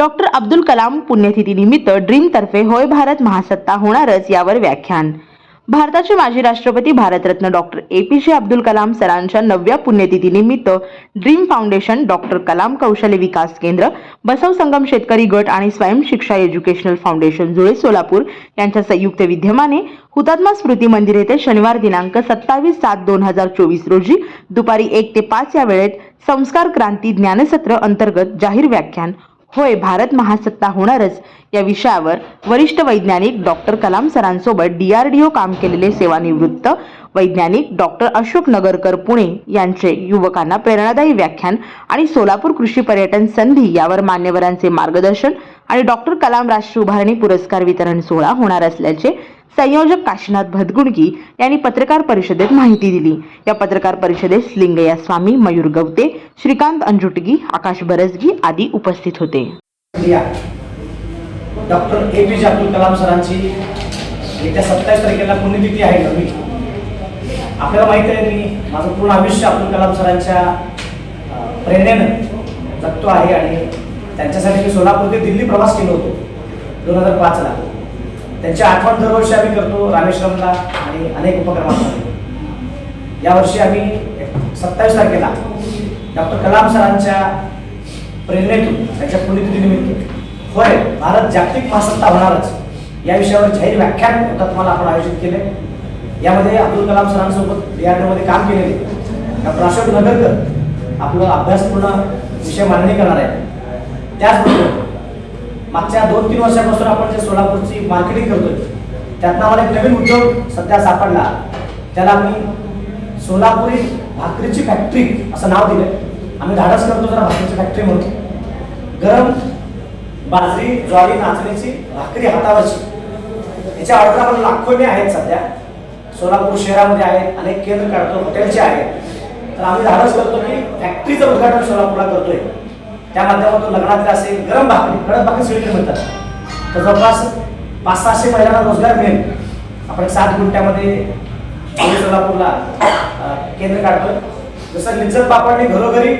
Doctor Abdul Kalam पुण्यतिथीनिमित्त ड्रीमतर्फे होय भारत महासत्ता होणारच यावर व्याख्यान. भारताचे माजी राष्ट्रपती भारतरत्न डॉक्टर ए पी जे अब्दुल कलाम सरांच्या नवव्या पुण्यतिथीनिमित्त ड्रीम फाउंडेशन डॉक्टर कलाम कौशल्य विकास केंद्र बसव संगम शेतकरी गट आणि स्वयं शिक्षा एज्युकेशनल फाउंडेशन जुळे सोलापूर यांच्या संयुक्त विद्यमाने हुतात्मा स्मृती मंदिर येथे शनिवार दिनांक सत्तावीस सात दोन हजार चोवीस रोजी दुपारी एक ते पाच या वेळेत संस्कार क्रांती ज्ञानसत्र अंतर्गत जाहीर व्याख्यान होय भारत महासत्ता होणारच. या विषयावर वरिष्ठ वैज्ञानिक डॉक्टर कलाम सरांसोबत डीआरडीओ काम केलेले सेवानिवृत्त वैज्ञानिक डॉक्टर अशोक नगरकर पुणे यांचे युवकांना प्रेरणादायी व्याख्यान आणि सोलापूर कृषी पर्यटन संधी यावर मान्यवरांचे मार्गदर्शन आणि डॉक्टर कलाम राष्ट्रीय उभारणी पुरस्कार वितरण सोहळा होणार असल्याचे संयोजक काशीनाथ भदगुणकी यांनी पत्रकार परिषदेत माहिती दिली. या पत्रकार परिषदेत लिंगया स्वामी मयूर गवते श्रीकांत अंजुटगी आकाश बरसगी आदी उपस्थित होते. डॉक्टर ए पी जे अब्दुल कलाम सरांची येत्या सत्तावीस तारखेला पुण्यतिथी आहे नवी आपल्याला माहिती आहे मी माझं पूर्ण आयुष्य अब्दुल कलाम सरांच्या प्रेरणेनं जगतो आहे आणि त्यांच्यासाठी मी सोलापूर ते दिल्ली प्रवास केलो होतो. दोन हजार पाचला. त्यांची आठवण दरवर्षी आम्ही करतो रामेश्वरमला आणि अनेक उपक्रमांमध्ये. यावर्षी आम्ही सत्तावीस तारखेला डॉक्टर कलाम सरांच्या प्रेरणेतून त्यांच्या पुण्यतिथीनिमित्त होय भारत जागतिक महासत्ता होणारच या विषयावर जाहीर व्याख्यान तुम्हाला आपण आयोजित केले. यामध्ये अब्दुल कलाम सरांसोबत डीआरडीओमध्ये काम केलेले डॉक्टर अशोक नगरकर आपलं अभ्यासपूर्ण विषय मांडणी करणार आहे त्याचबरोबर मागच्या दोन तीन वर्षापासून आपण जे सोलापूरची मार्केटिंग करतोय त्यातनं आम्हाला एक नवीन उद्योग सध्या सापडला. त्याला आम्ही सोलापुरी भाकरीची फॅक्टरी असं नाव दिलंय. आम्ही धाडस करतो जरा भाकरीची फॅक्टरी म्हणून. गरम बाजरी ज्वारी नाचण्याची भाकरी हातावरची. याच्या ऑर्डर आपण लाखोने आहेत सध्या. सोलापूर शहरामध्ये आहेत अनेक केंद्र काढतो हॉटेलचे आहेत. तर आम्ही धाडस करतो की फॅक्टरीचं उद्घाटन सोलापूरला करतोय. त्या माध्यमातून लग्नातले असेल गरम भाकरी गरम भाकरी सगळीकडे म्हणतात तर जवळपास पाच सहाशे महिलांना रोजगार मिळेल. आपण सात गुंठ्यामध्ये सोलापूरला केंद्र काढतोय. जसं लिज्जत पापडने घरोघरी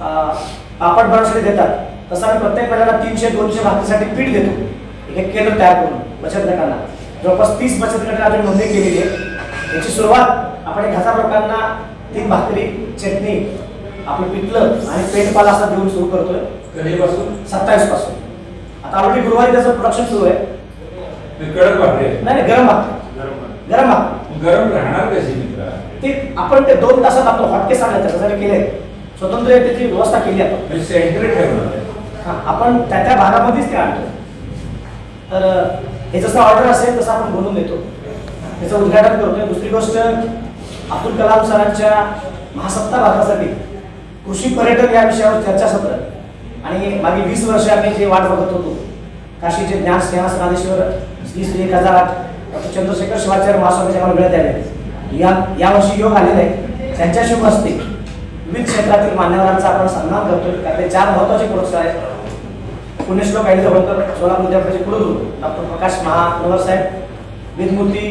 पापड बनवण्यासाठी देतात तसं आम्ही प्रत्येक महिन्याला तीनशे दोनशे भाकरीसाठी पीठ देतो. एक एक केंद्र तयार करून बचत गटांना जवळपास तीस बचत गटांना आपण नोंदणी केलेली आहे. याची सुरुवात आपण एक हजार लोकांना तीन भाकरी चटणी आपलं पिठलं आणि पेंटपाला असं देऊन सुरू करतोय कधीपासून सत्तावीसपासून आता ऑलरेडी गुरुवारी त्याचं प्रोडक्शन सुरू आहे. मी कडक भाकरी आहे. नाही नाही, गरम भाकरी गरम भाकरी. गरम भाकरी गरम राहणार कशी मित्रा? ते आपण ते दोन तासात आपलं हॉटकेस आणलं त्याच्यासाठी केले स्वतंत्र त्याची व्यवस्था केली आपण. सेंटर ठेवणार आहे. हा, आपण त्या त्या भागामध्येच ते आणतो तर हे जसं ऑर्डर असेल तसं आपण बोलून देतो. त्याचं उद्घाटन करतोय दुसरी गोष्ट अब्दुल कलाम सरांच्या महासत्ता भारतासाठी कृषी पर्यटन या विषयावर चर्चासत्र आणि मागे वीस वर्ष आम्ही जे वाट बघत होतो काशीचे ज्ञान स्नेहा श्री श्री एक हजार आठ डॉक्टर चंद्रशेखर शिवाचार्य महास्वामीचे आम्हाला वेळ द्यावे या यावर्षी योग आलेले आहे. त्यांच्या शुभ असते विविध क्षेत्रातील मान्यवरांचा आपण सन्मान करतो त्यातले चार महत्त्वाचे पुरस्कार आहेत. पुण्यश्लोक ऐंद्र होळकर सोलापूर विद्यापीठाचे कुलगुरू डॉक्टर प्रकाश महानवर साहेब विधमूर्ती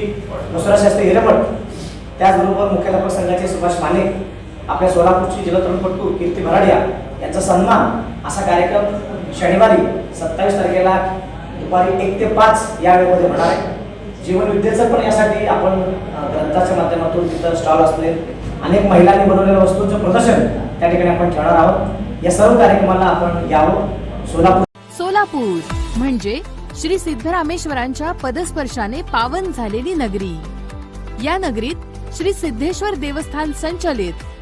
नुसरा शास्त्री हिरेमठ त्याचबरोबर मुख्याध्यापक संघाचे सुभाष माने आपल्या सोलापूरची जलतरणपटू कीर्ती भराडिया यांचा सन्मान असा कार्यक्रम शनिवारी सत्तावीस तारखेला दुपारी एक ते पाच या वेळेमध्ये होणार आहे. जीवन विद्येचं पण यासाठी आपण ग्रंथाच्या माध्यमातून तिथं स्टॉल असतील अनेक महिलांनी बनवलेल्या वस्तूंचं प्रदर्शन त्या ठिकाणी आपण ठेवणार आहोत. या सर्व कार्यक्रमाला आपण यावं. सोलापूर सोलापूर म्हणजे श्री सिद्धरामेश्वरांच्या पदस्पर्शाने पावन झालेली नगरी. या नगरीत श्री सिद्धेश्वर देवस्थान संचलित